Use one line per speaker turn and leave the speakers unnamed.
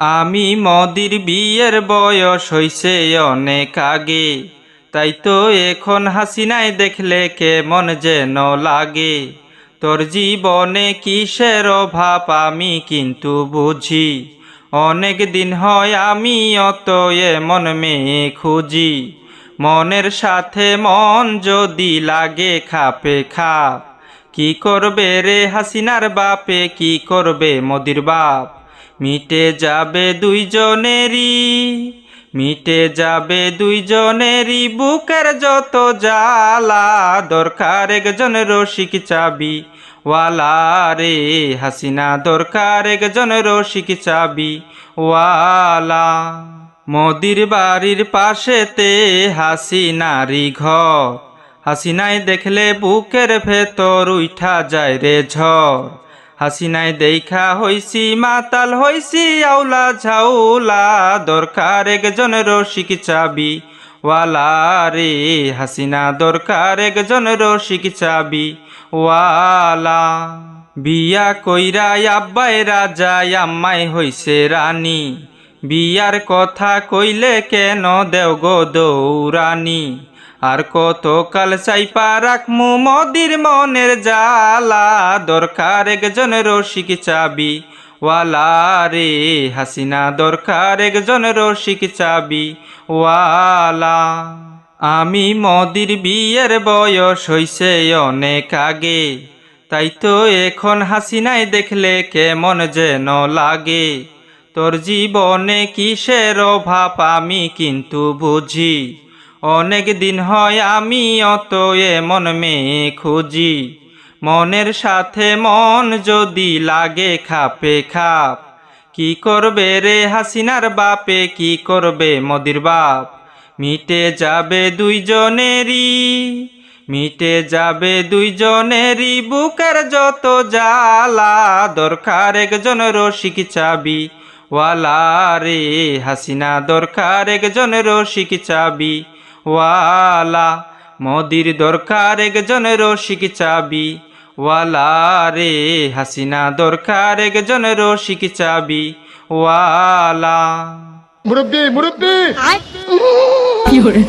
আমি মদির বিয়ের বয়স হইছে অনেক আগে, তাই তো এখন হাসিনায় দেখলে কেমন যেন লাগে। তোর জীবনে কিসের অভাব আমি কিন্তু বুঝি, অনেক দিন হয় আমি অত এমন মেয়ে খুঁজি। মনের সাথে মন যদি লাগে খাপে খাপ কি করবে রে হাসিনার বাপে? কি করবে মোদির বাপ? মিটে যাবে দুইজনেরই, মিটে যাবে দুইজনেরই বুকের যত জ্বালা। দরকার একজন রসিক চাবি ওয়ালা রে হাসিনা, দরকার একজন রসিক চাবি ওয়ালা। মোদির বাড়ির পাশেতে হাসিনারি ঘর হাসিনাই দেখলে বুকের ভেতর উঠা যায় রে ঝড়। হাসিনাই দেখা হইছি, মাতাল হইছি, আউলা ঝাউলা, দরকার একজন রসিক চাবি। ওয়ালা রে হাসিনা দরকার একজন রসিক চাবি। ওয়ালা, বিয়া কইরা আব্বাই রাজা, আম্মাই হইছে রানী। বিয়ার কথা কইলে কেন দেও গো দৌরানি? আর কত কাল চাইপা রাখমু মদির মনের জালা দরকার একজন রসিক চাবি। ওয়ালা রে হাসিনা, দরকার একজন রসিক চাবি। ওয়ালা, আমি মদির বিয়ের বয়স হইছে অনেক আগে। তাই তো এখন হাসিনাই দেখলে কেমন যেন লাগে। তোর জীবনে কিসের অভাব আমি কিন্তু বুঝি। অনেক দিন হয় আমি অত এমন মেয়ে খুঁজি। মনের সাথে মন যদি লাগে খাপে খাপ। কি করবে রে হাসিনার বাপে, কি করবে মদির বাপ? মিটে যাবে দুইজনেরই, মিটে যাবে দুইজনেরই বুকের যত জ্বালা। দরকার একজন রসিক চাবি, ওয়ালা রে হাসিনা, দরকার একজন রসিক চাবি। ওয়ালা মোদির দরকার একজন রসিক চাবি। ওয়ালা রে হাসিনা দরকার একজন রসিক চাবি। ওয়ালা।
মুরব্বী মুরব্বী!
Fiore,